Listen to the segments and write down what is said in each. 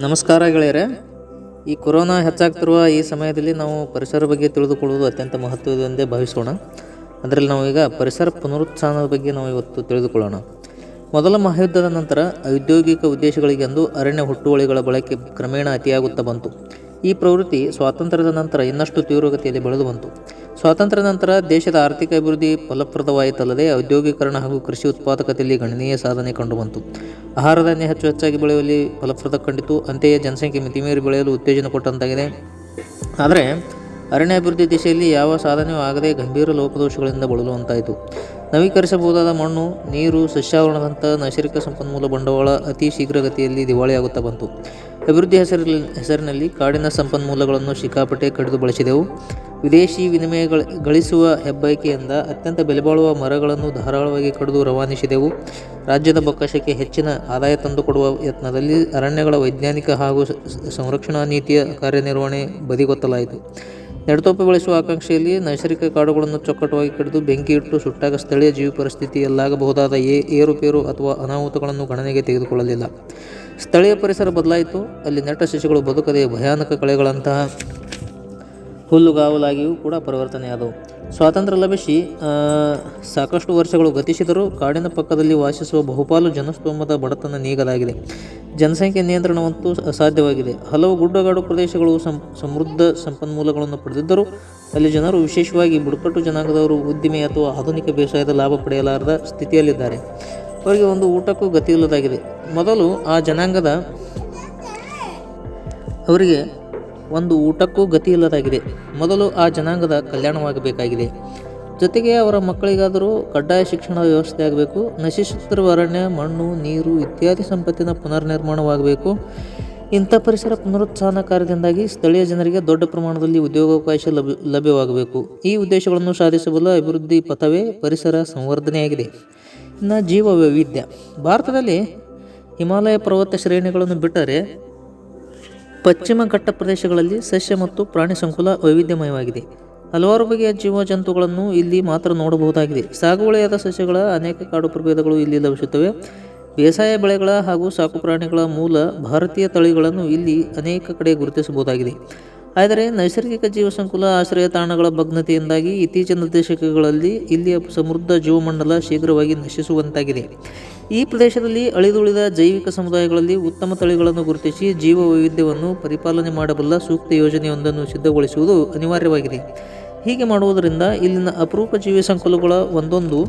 ನಮಸ್ಕಾರ ಗೆಳೆಯರೆ. ಈ ಕೊರೋನಾ ಹೆಚ್ಚಾಗ್ತಿರುವ ಈ ಸಮಯದಲ್ಲಿ ನಾವು ಪರಿಸರ ಬಗ್ಗೆ ತಿಳಿದುಕೊಳ್ಳುವುದು ಅತ್ಯಂತ ಮಹತ್ವದಂದೇ ಭಾವಿಸೋಣ. ಅದರಲ್ಲಿ ನಾವು ಈಗ ಪರಿಸರ ಪುನರುತ್ಥಾನದ ಬಗ್ಗೆ ನಾವು ಇವತ್ತು ತಿಳಿದುಕೊಳ್ಳೋಣ. ಮೊದಲ ಮಹಾಯುದ್ಧದ ನಂತರ ಔದ್ಯೋಗಿಕ ಉದ್ದೇಶಗಳಿಗೆಂದು ಅರಣ್ಯ ಹುಟ್ಟುವಳಿಗಳ ಬಳಕೆ ಕ್ರಮೇಣ ಅತಿಯಾಗುತ್ತಾ ಬಂತು. ಈ ಪ್ರವೃತ್ತಿ ಸ್ವಾತಂತ್ರ್ಯದ ನಂತರ ಇನ್ನಷ್ಟು ತೀವ್ರಗತಿಯಲ್ಲಿ ಬೆಳೆದು ಬಂತು. ಸ್ವಾತಂತ್ರ್ಯ ನಂತರ ದೇಶದ ಆರ್ಥಿಕ ಅಭಿವೃದ್ಧಿ ಫಲಪ್ರದವಾಯಿತಲ್ಲದೆ ಔದ್ಯೋಗೀಕರಣ ಹಾಗೂ ಕೃಷಿ ಉತ್ಪಾದಕತೆಯಲ್ಲಿ ಗಣನೀಯ ಸಾಧನೆ ಕಂಡುಬಂತು ಆಹಾರ ಧಾನ್ಯ ಹೆಚ್ಚು ಹೆಚ್ಚಾಗಿ ಬೆಳೆಯುವಲ್ಲಿ ಫಲಪ್ರದ ಕಂಡಿತು. ಅಂತೆಯೇ ಜನಸಂಖ್ಯೆ ಮಿತಿಮೀರಿ ಬೆಳೆಯಲು ಉತ್ತೇಜನ ಕೊಟ್ಟಂತಾಗಿದೆ. ಆದರೆ ಅರಣ್ಯ ಅಭಿವೃದ್ಧಿ ದಿಶೆಯಲ್ಲಿ ಯಾವ ಸಾಧನೆಯೂ ಆಗದೆ ಗಂಭೀರ ಲೋಪದೋಷಗಳಿಂದ ಬಳಲುವಂತಾಯಿತು. ನವೀಕರಿಸಬಹುದಾದ ಮಣ್ಣು, ನೀರು, ಸಸ್ಯಾವರಣದಂಥ ನೈಸರ್ಗಿಕ ಸಂಪನ್ಮೂಲ ಬಂಡವಾಳ ಅತಿ ಶೀಘ್ರಗತಿಯಲ್ಲಿ ದಿವಾಳಿಯಾಗುತ್ತಾ ಬಂತು. ಅಭಿವೃದ್ಧಿ ಹೆಸರಲ್ಲಿ ಹೆಸರಿನಲ್ಲಿ ಕಾಡಿನ ಸಂಪನ್ಮೂಲಗಳನ್ನು ಸಿಕ್ಕಾಪಟ್ಟೆ ಕಡಿದು ಬಳಸಿದೆವು. ವಿದೇಶಿ ವಿನಿಮಯ ಗಳಿಸುವ ಹೆಬ್ಬಯಕೆಯಿಂದ ಅತ್ಯಂತ ಬೆಲೆಬಾಳುವ ಮರಗಳನ್ನು ಧಾರಾಳವಾಗಿ ಕಡಿದು ರವಾನಿಸಿದೆವು. ರಾಜ್ಯದ ಬೊಕ್ಕಸಕ್ಕೆ ಹೆಚ್ಚಿನ ಆದಾಯ ತಂದುಕೊಡುವ ಯತ್ನದಲ್ಲಿ ಅರಣ್ಯಗಳ ವೈಜ್ಞಾನಿಕ ಹಾಗೂ ಸಂರಕ್ಷಣಾ ನೀತಿಯ ಕಾರ್ಯನಿರ್ವಹಣೆ ಬದಿಗೊತ್ತಲಾಯಿತು. ನೆಡತೋಪು ಬೆಳೆಸುವ ಆಕಾಂಕ್ಷೆಯಲ್ಲಿ ನೈಸರ್ಗಿಕ ಕಾಡುಗಳನ್ನು ಚೊಕ್ಕಟವಾಗಿ ಕಡಿದು ಬೆಂಕಿ ಇಟ್ಟು ಸುಟ್ಟಾಗ ಸ್ಥಳೀಯ ಜೀವ ಪರಿಸ್ಥಿತಿಯಲ್ಲಾಗಬಹುದಾದ ಏರುಪೇರು ಅಥವಾ ಅನಾಹುತಗಳನ್ನು ಗಣನೆಗೆ ತೆಗೆದುಕೊಳ್ಳಲಿಲ್ಲ. ಸ್ಥಳೀಯ ಪರಿಸರ ಬದಲಾಯಿತು. ಅಲ್ಲಿ ನೆಟ್ಟ ಶಿಶುಗಳು ಬದುಕದೆ ಭಯಾನಕ ಕಳೆಗಳಂತಹ ಹುಲ್ಲುಗಾವಲಾಗಿಯೂ ಕೂಡ ಪರಿವರ್ತನೆಯಾದವು. ಸ್ವಾತಂತ್ರ್ಯ ಲಭಿಸಿ ಸಾಕಷ್ಟು ವರ್ಷಗಳು ಗತಿಸಿದರೂ ಕಾಡಿನ ಪಕ್ಕದಲ್ಲಿ ವಾಸಿಸುವ ಬಹುಪಾಲು ಜನಸ್ತೋಮದ ಬಡತನ ನೀಗಲಾಗಿದೆ. ಜನಸಂಖ್ಯೆ ನಿಯಂತ್ರಣವಂತೂ ಅಸಾಧ್ಯವಾಗಿದೆ. ಹಲವು ಗುಡ್ಡಗಾಡು ಪ್ರದೇಶಗಳು ಸಮೃದ್ಧ ಸಂಪನ್ಮೂಲಗಳನ್ನು ಪಡೆದಿದ್ದರೂ, ಅಲ್ಲಿ ಜನರು ವಿಶೇಷವಾಗಿ ಬುಡಕಟ್ಟು ಜನಾಂಗದವರು ಉದ್ದಿಮೆ ಅಥವಾ ಆಧುನಿಕ ಬೇಸಾಯದ ಲಾಭ ಪಡೆಯಲಾರದ ಸ್ಥಿತಿಯಲ್ಲಿದ್ದಾರೆ. ಅವರಿಗೆ ಒಂದು ಊಟಕ್ಕೂ ಗತಿ ಇಲ್ಲದಾಗಿದೆ. ಮೊದಲು ಆ ಜನಾಂಗದ ಅವರಿಗೆ ಒಂದು ಊಟಕ್ಕೂ ಗತಿ ಇಲ್ಲದಾಗಿದೆ. ಮೊದಲು ಆ ಜನಾಂಗದ ಕಲ್ಯಾಣವಾಗಬೇಕಾಗಿದೆ. ಜೊತೆಗೆ ಅವರ ಮಕ್ಕಳಿಗಾದರೂ ಕಡ್ಡಾಯ ಶಿಕ್ಷಣ ವ್ಯವಸ್ಥೆ ಆಗಬೇಕು. ನಶಿಸುತ್ತಿರುವ ಅರಣ್ಯ, ಮಣ್ಣು, ನೀರು ಇತ್ಯಾದಿ ಸಂಪತ್ತಿನ ಪುನರ್ನಿರ್ಮಾಣವಾಗಬೇಕು. ಇಂಥ ಪರಿಸರ ಪುನರುತ್ಥಾನ ಕಾರ್ಯದಿಂದಾಗಿ ಸ್ಥಳೀಯ ಜನರಿಗೆ ದೊಡ್ಡ ಪ್ರಮಾಣದಲ್ಲಿ ಉದ್ಯೋಗಾವಕಾಶ ಲಭ್ಯ, ಲಭ್ಯವಾಗಬೇಕು. ಈ ಉದ್ದೇಶಗಳನ್ನು ಸಾಧಿಸಬಲ್ಲ ಅಭಿವೃದ್ಧಿ ಪಥವೇ ಪರಿಸರ ಸಂವರ್ಧನೆಯಾಗಿದೆ. ಇನ್ನು ಜೀವ ವೈವಿಧ್ಯ. ಭಾರತದಲ್ಲಿ ಹಿಮಾಲಯ ಪರ್ವತ ಶ್ರೇಣಿಗಳನ್ನು ಬಿಟ್ಟರೆ ಪಶ್ಚಿಮ ಘಟ್ಟ ಪ್ರದೇಶಗಳಲ್ಲಿ ಸಸ್ಯ ಮತ್ತು ಪ್ರಾಣಿ ಸಂಕುಲ ವೈವಿಧ್ಯಮಯವಾಗಿದೆ. ಹಲವಾರು ಬಗೆಯ ಜೀವ ಜಂತುಗಳನ್ನು ಇಲ್ಲಿ ಮಾತ್ರ ನೋಡಬಹುದಾಗಿದೆ. ಸಾಗುವಳಿಯಾದ ಸಸ್ಯಗಳ ಅನೇಕ ಕಾಡು ಪ್ರಭೇದಗಳು ಇಲ್ಲಿ ಲಭಿಸುತ್ತವೆ. ಬೇಸಾಯ ಬೆಳೆಗಳ ಹಾಗೂ ಸಾಕು ಪ್ರಾಣಿಗಳ ಮೂಲ ಭಾರತೀಯ ತಳಿಗಳನ್ನು ಇಲ್ಲಿ ಅನೇಕ ಕಡೆ ಗುರುತಿಸಬಹುದಾಗಿದೆ. ಆದರೆ ನೈಸರ್ಗಿಕ ಜೀವಸಂಕುಲ ಆಶ್ರಯ ತಾಣಗಳ ಭಗ್ನತೆಯಿಂದಾಗಿ ಇತ್ತೀಚಿನ ದಶಕಗಳಲ್ಲಿ ಇಲ್ಲಿಯ ಸಮೃದ್ಧ ಜೀವಮಂಡಲ ಶೀಘ್ರವಾಗಿ ನಶಿಸುವಂತಾಗಿದೆ. ಈ ಪ್ರದೇಶದಲ್ಲಿ ಅಳಿದುಳಿದ ಜೈವಿಕ ಸಮುದಾಯಗಳಲ್ಲಿ ಉತ್ತಮ ತಳಿಗಳನ್ನು ಗುರುತಿಸಿ ಜೀವ ವೈವಿಧ್ಯವನ್ನು ಪರಿಪಾಲನೆ ಮಾಡಬಲ್ಲ ಸೂಕ್ತ ಯೋಜನೆಯೊಂದನ್ನು ಸಿದ್ಧಗೊಳಿಸುವುದು ಅನಿವಾರ್ಯವಾಗಿದೆ. ಹೀಗೆ ಮಾಡುವುದರಿಂದ ಇಲ್ಲಿನ ಅಪರೂಪ ಜೀವಿ ಸಂಕುಲಗಳ ಒಂದೊಂದು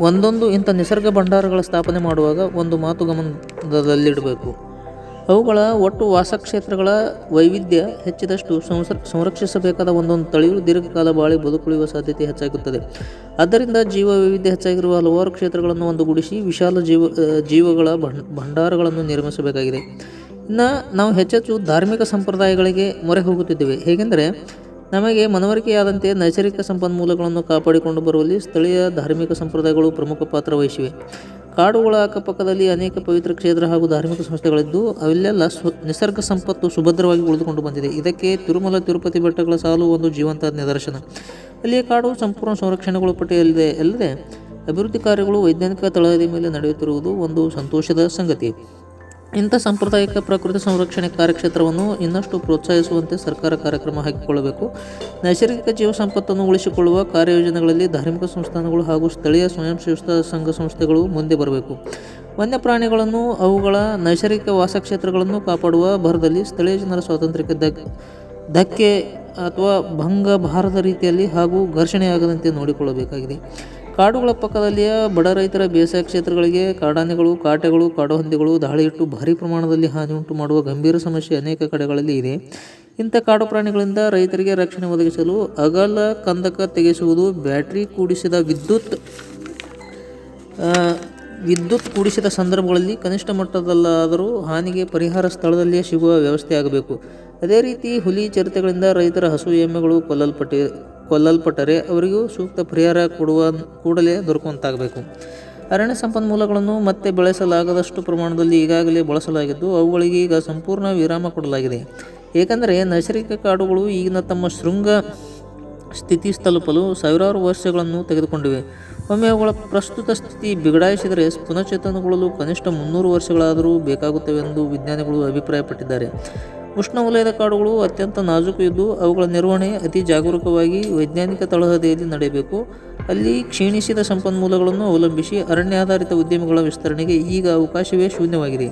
ಒಂದೊಂದು ಇಂಥ ನಿಸರ್ಗ ಭಂಡಾರಗಳ ಸ್ಥಾಪನೆ ಮಾಡುವಾಗ ಒಂದು ಮಾತು ಗಮನದಲ್ಲಿಡಬೇಕು. ಅವುಗಳ ಒಟ್ಟು ವಾಸಕ್ಷೇತ್ರಗಳ ವೈವಿಧ್ಯ ಹೆಚ್ಚಿದಷ್ಟು ಸಂಸ ಸಂರಕ್ಷಿಸಬೇಕಾದ ಒಂದೊಂದು ತಳಿಯು ದೀರ್ಘಕಾಲ ಬಾಳಿ ಬದುಕುಳಿಯುವ ಸಾಧ್ಯತೆ ಹೆಚ್ಚಾಗುತ್ತದೆ. ಆದ್ದರಿಂದ ಜೀವ ವೈವಿಧ್ಯ ಹೆಚ್ಚಾಗಿರುವ ಹಲವಾರು ಕ್ಷೇತ್ರಗಳನ್ನು ಒಂದುಗೂಡಿಸಿ ವಿಶಾಲ ಜೀವ ಜೀವಗಳ ಭಂಡ್ ಭಂಡಾರಗಳನ್ನು ನಿರ್ಮಿಸಬೇಕಾಗಿದೆ. ಇನ್ನು ನಾವು ಹೆಚ್ಚೆಚ್ಚು ಧಾರ್ಮಿಕ ಸಂಪ್ರದಾಯಗಳಿಗೆ ಮೊರೆ ಹೋಗುತ್ತಿದ್ದೇವೆ. ಹೇಗೆಂದರೆ, ನಮಗೆ ಮನವರಿಕೆಯಾದಂತೆ ನೈಸರ್ಗಿಕ ಸಂಪನ್ಮೂಲಗಳನ್ನು ಕಾಪಾಡಿಕೊಂಡು ಬರುವಲ್ಲಿ ಸ್ಥಳೀಯ ಧಾರ್ಮಿಕ ಸಂಪ್ರದಾಯಗಳು ಪ್ರಮುಖ ಪಾತ್ರ ವಹಿಸಿವೆ. ಕಾಡುಗಳ ಅಕ್ಕಪಕ್ಕದಲ್ಲಿ ಅನೇಕ ಪವಿತ್ರ ಕ್ಷೇತ್ರ ಹಾಗೂ ಧಾರ್ಮಿಕ ಸಂಸ್ಥೆಗಳಿದ್ದು, ಅವೆಲ್ಲೆಲ್ಲ ನಿಸರ್ಗ ಸಂಪತ್ತು ಸುಭದ್ರವಾಗಿ ಉಳಿದುಕೊಂಡು ಬಂದಿದೆ. ಇದಕ್ಕೆ ತಿರುಮಲ, ತಿರುಪತಿ ಬೆಟ್ಟಗಳ ಸಾಲು ಒಂದು ಜೀವಂತ ನಿದರ್ಶನ. ಅಲ್ಲಿಯ ಕಾಡು ಸಂಪೂರ್ಣ ಸಂರಕ್ಷಣೆಗೊಳಪಟ್ಟಿದೆ ಅಲ್ಲದೆ, ಅಭಿವೃದ್ಧಿ ಕಾರ್ಯಗಳು ವೈಜ್ಞಾನಿಕ ತಳಹದಿ ಮೇಲೆ ನಡೆಯುತ್ತಿರುವುದು ಒಂದು ಸಂತೋಷದ ಸಂಗತಿ. ಇಂಥ ಸಾಂಪ್ರದಾಯಿಕ ಪ್ರಕೃತಿ ಸಂರಕ್ಷಣೆ ಕಾರ್ಯಕ್ಷೇತ್ರವನ್ನು ಇನ್ನಷ್ಟು ಪ್ರೋತ್ಸಾಹಿಸುವಂತೆ ಸರ್ಕಾರ ಕಾರ್ಯಕ್ರಮ ಹಾಕಿಕೊಳ್ಳಬೇಕು. ನೈಸರ್ಗಿಕ ಜೀವ ಸಂಪತ್ತನ್ನು ಉಳಿಸಿಕೊಳ್ಳುವ ಕಾರ್ಯಯೋಜನೆಗಳಲ್ಲಿ ಧಾರ್ಮಿಕ ಸಂಸ್ಥಾನಗಳು ಹಾಗೂ ಸ್ಥಳೀಯ ಸ್ವಯಂ ಸೇವಾ ಸಂಘ ಸಂಸ್ಥೆಗಳು ಮುಂದೆ ಬರಬೇಕು. ವನ್ಯಪ್ರಾಣಿಗಳನ್ನು, ಅವುಗಳ ನೈಸರ್ಗಿಕ ವಾಸಕ್ಷೇತ್ರಗಳನ್ನು ಕಾಪಾಡುವ ಭರದಲ್ಲಿ ಸ್ಥಳೀಯ ಜನರ ಸ್ವಾತಂತ್ರ್ಯಕ್ಕೆ ಧಕ್ ಧಕ್ಕೆ ಅಥವಾ ಭಂಗ ಭಾರದ ರೀತಿಯಲ್ಲಿ ಹಾಗೂ ಘರ್ಷಣೆಯಾಗದಂತೆ ನೋಡಿಕೊಳ್ಳಬೇಕಾಗಿದೆ. ಕಾಡುಗಳ ಪಕ್ಕದಲ್ಲಿಯ ಬಡ ರೈತರ ಬೇಸಾಯ ಕ್ಷೇತ್ರಗಳಿಗೆ ಕಾಡಾನೆಗಳು, ಕಾಟೆಗಳು, ಕಾಡುಹಂದಿಗಳು ದಾಳಿ ಇಟ್ಟು ಭಾರಿ ಪ್ರಮಾಣದಲ್ಲಿ ಹಾನಿ ಉಂಟು ಮಾಡುವ ಗಂಭೀರ ಸಮಸ್ಯೆ ಅನೇಕ ಕಡೆಗಳಲ್ಲಿ ಇದೆ. ಇಂಥ ಕಾಡು ಪ್ರಾಣಿಗಳಿಂದ ರೈತರಿಗೆ ರಕ್ಷಣೆ ಒದಗಿಸಲು ಅಗಲ ಕಂದಕ ತೆಗೆಸುವುದು, ಬ್ಯಾಟ್ರಿ ಕೂಡಿಸಿದ ವಿದ್ಯುತ್ ವಿದ್ಯುತ್ ಕೂಡಿಸಿದ ಸಂದರ್ಭಗಳಲ್ಲಿ ಕನಿಷ್ಠ ಮಟ್ಟದಲ್ಲಾದರೂ ಹಾನಿಗೆ ಪರಿಹಾರ ಸ್ಥಳದಲ್ಲಿಯೇ ಸಿಗುವ ವ್ಯವಸ್ಥೆ ಆಗಬೇಕು. ಅದೇ ರೀತಿ ಹುಲಿ, ಚಿರತೆಗಳಿಂದ ರೈತರ ಹಸು, ಎಮ್ಮೆಗಳು ಕೊಲ್ಲಲ್ಪಟ್ಟಿ ಕೊಲ್ಲಲ್ಪಟ್ಟರೆ ಅವರಿಗೂ ಸೂಕ್ತ ಪರಿಹಾರ ಕೊಡುವ ಕೂಡಲೇ ದೊರಕುವಂತಾಗಬೇಕು. ಅರಣ್ಯ ಸಂಪನ್ಮೂಲಗಳನ್ನು ಮತ್ತೆ ಬೆಳೆಸಲಾಗದಷ್ಟು ಪ್ರಮಾಣದಲ್ಲಿ ಈಗಾಗಲೇ ಬಳಸಲಾಗಿದ್ದು, ಅವುಗಳಿಗೆ ಈಗ ಸಂಪೂರ್ಣ ವಿರಾಮ ಕೊಡಲಾಗಿದೆ. ಏಕೆಂದರೆ ನೈಸರ್ಗಿಕ ಕಾಡುಗಳು ಈಗಿನ ತಮ್ಮ ಶೃಂಗ ಸ್ಥಿತಿ ತಲುಪಲು ಸಾವಿರಾರು ವರ್ಷಗಳನ್ನು ತೆಗೆದುಕೊಂಡಿವೆ. ಒಮ್ಮೆ ಅವುಗಳ ಪ್ರಸ್ತುತ ಸ್ಥಿತಿ ಬಿಗಡಾಯಿಸಿದರೆ ಪುನಶ್ಚೇತನಗೊಳ್ಳಲು ಕನಿಷ್ಠ ಮುನ್ನೂರು ವರ್ಷಗಳಾದರೂ ಬೇಕಾಗುತ್ತವೆ ಎಂದು ವಿಜ್ಞಾನಿಗಳು ಅಭಿಪ್ರಾಯಪಟ್ಟಿದ್ದಾರೆ. ಉಷ್ಣವಲಯದ ಕಾಡುಗಳು ಅತ್ಯಂತ ನಾಜೂಕು ಇದ್ದು ಅವುಗಳ ನಿರ್ವಹಣೆ ಅತಿ ಜಾಗರೂಕವಾಗಿ ವೈಜ್ಞಾನಿಕ ತಳಹದಿಯಲ್ಲಿ ನಡೆಯಬೇಕು. ಅಲ್ಲಿ ಕ್ಷೀಣಿಸಿದ ಸಂಪನ್ಮೂಲಗಳನ್ನು ಅವಲಂಬಿಸಿ ಅರಣ್ಯಾಧಾರಿತ ಉದ್ಯಮಗಳ ವಿಸ್ತರಣೆಗೆ ಈಗ ಅವಕಾಶವೇ ಶೂನ್ಯವಾಗಿದೆ.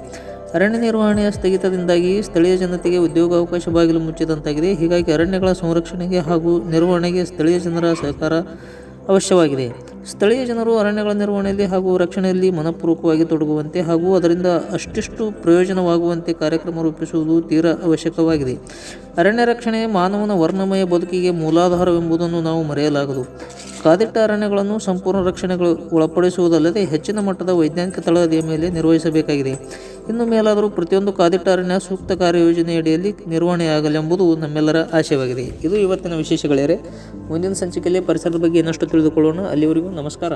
ಅರಣ್ಯ ನಿರ್ವಹಣೆಯ ಸ್ಥಗಿತದಿಂದಾಗಿ ಸ್ಥಳೀಯ ಜನತೆಗೆ ಉದ್ಯೋಗಾವಕಾಶ ಬಾಗಿಲು ಮುಚ್ಚಿದಂತಾಗಿದೆ. ಹೀಗಾಗಿ ಅರಣ್ಯಗಳ ಸಂರಕ್ಷಣೆಗೆ ಹಾಗೂ ನಿರ್ವಹಣೆಗೆ ಸ್ಥಳೀಯ ಜನರ ಸಹಕಾರ ಅವಶ್ಯವಾಗಿದೆ. ಸ್ಥಳೀಯ ಜನರು ಅರಣ್ಯಗಳ ನಿರ್ವಹಣೆಯಲ್ಲಿ ಹಾಗೂ ರಕ್ಷಣೆಯಲ್ಲಿ ಮನಪೂರ್ವಕವಾಗಿ ತೊಡಗುವಂತೆ ಹಾಗೂ ಅದರಿಂದ ಅಷ್ಟಿಷ್ಟು ಪ್ರಯೋಜನವಾಗುವಂತೆ ಕಾರ್ಯಕ್ರಮ ರೂಪಿಸುವುದು ತೀರಾ ಅವಶ್ಯಕವಾಗಿದೆ. ಅರಣ್ಯ ರಕ್ಷಣೆ ಮಾನವನ ವರ್ಣಮಯ ಬದುಕಿಗೆ ಮೂಲಾಧಾರವೆಂಬುದನ್ನು ನಾವು ಮರೆಯಲಾಗದು. ಕಾದಿಟ್ಟ ಅರಣ್ಯಗಳನ್ನು ಸಂಪೂರ್ಣ ರಕ್ಷಣೆಗಳು ಒಳಪಡಿಸುವುದಲ್ಲದೆ ಹೆಚ್ಚಿನ ಮಟ್ಟದ ವೈಜ್ಞಾನಿಕ ತಳಹದಿಯ ಮೇಲೆ ನಿರ್ವಹಿಸಬೇಕಾಗಿದೆ. ಇನ್ನು ಮೇಲಾದರೂ ಪ್ರತಿಯೊಂದು ಕಾದಿಟ್ಟ ಅರಣ್ಯ ಸೂಕ್ತ ಕಾರ್ಯಯೋಜನೆಯಡಿಯಲ್ಲಿ ನಿರ್ವಹಣೆಯಾಗಲೆಂಬುದು ನಮ್ಮೆಲ್ಲರ ಆಶಯವಾಗಿದೆ. ಇದು ಇವತ್ತಿನ ವಿಶೇಷಗಳೇರೆ. ಮುಂದಿನ ಸಂಚಿಕೆಯಲ್ಲಿ ಪರಿಸರದ ಬಗ್ಗೆ ಇನ್ನಷ್ಟು ತಿಳಿದುಕೊಳ್ಳೋಣ. ಅಲ್ಲಿವರೆಗೂ ನಮಸ್ಕಾರ.